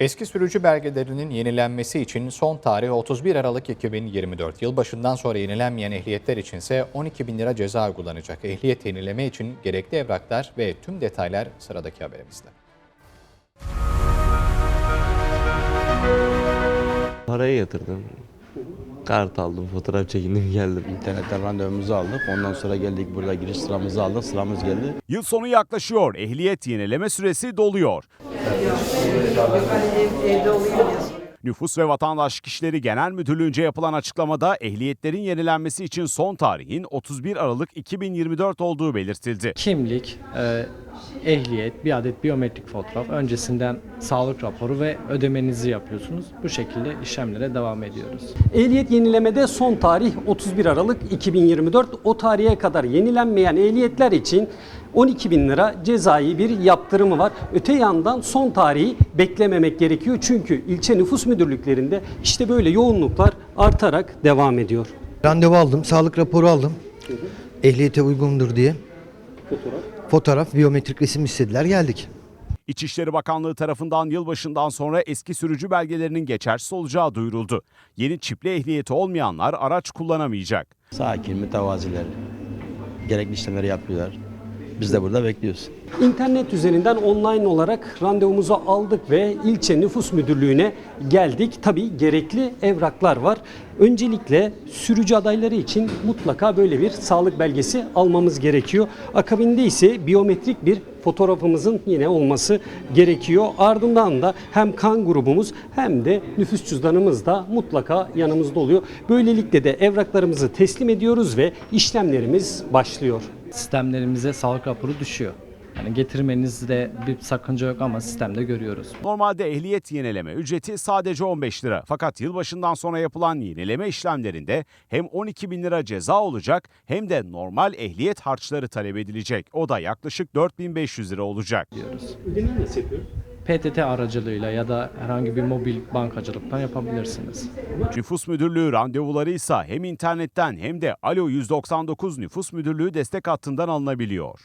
Eski sürücü belgelerinin yenilenmesi için son tarih 31 Aralık 2024. Yılbaşından sonra yenilenmeyen ehliyetler içinse 12 bin lira ceza uygulanacak. Ehliyet yenileme için gerekli evraklar ve tüm detaylar sıradaki haberimizde. Parayı yatırdım. Kart aldım, fotoğraf çekindim geldim. İnternetten randevumuzu aldık. Ondan sonra geldik burada giriş sıramızı aldık. Sıramız geldi. Yıl sonu yaklaşıyor. Ehliyet yenileme süresi doluyor. Nüfus ve Vatandaşlık İşleri Genel Müdürlüğü'nce yapılan açıklamada ehliyetlerin yenilenmesi için son tarihin 31 Aralık 2024 olduğu belirtildi. kimlik, e, ehliyet, bir adet biyometrik fotoğraf, öncesinden sağlık raporu ve ödemenizi yapıyorsunuz. Bu şekilde işlemlere devam ediyoruz. Ehliyet yenilemede son tarih 31 Aralık 2024. O tarihe kadar yenilenmeyen ehliyetler için 12 bin lira cezai bir yaptırımı var. Öte yandan son tarihi beklememek gerekiyor. Çünkü ilçe nüfus müdürlüklerinde işte böyle yoğunluklar artarak devam ediyor. Randevu aldım, sağlık raporu aldım. Ehliyete uygundur diye. Fotoğraf? Fotoğraf, biyometrik resim istediler, geldik. İçişleri Bakanlığı tarafından yılbaşından sonra eski sürücü belgelerinin geçersiz olacağı duyuruldu. Yeni çipli ehliyeti olmayanlar araç kullanamayacak. Sakin, mütevaziler. Gerekli işlemleri yapıyorlar. Biz de burada bekliyoruz. İnternet üzerinden online olarak randevumuzu aldık ve ilçe nüfus müdürlüğüne geldik. Tabii gerekli evraklar var. Öncelikle sürücü adayları için mutlaka böyle bir sağlık belgesi almamız gerekiyor. Akabinde ise biyometrik bir fotoğrafımızın yine olması gerekiyor. Ardından da hem kan grubumuz hem de nüfus cüzdanımız da mutlaka yanımızda oluyor. Böylelikle de evraklarımızı teslim ediyoruz ve işlemlerimiz başlıyor. Sistemlerimize sağlık raporu düşüyor. Yani getirmenizde bir sakınca yok ama sistemde görüyoruz. Normalde ehliyet yenileme ücreti sadece 15 lira. Fakat yılbaşından sonra yapılan yenileme işlemlerinde hem 12 bin lira ceza olacak hem de normal ehliyet harçları talep edilecek. O da yaklaşık 4500 lira olacak. Ödemeyi nasıl yapıyoruz? PTT aracılığıyla ya da herhangi bir mobil bankacılıktan yapabilirsiniz. Nüfus Müdürlüğü randevuları ise hem internetten hem de Alo 199 Nüfus Müdürlüğü destek hattından alınabiliyor.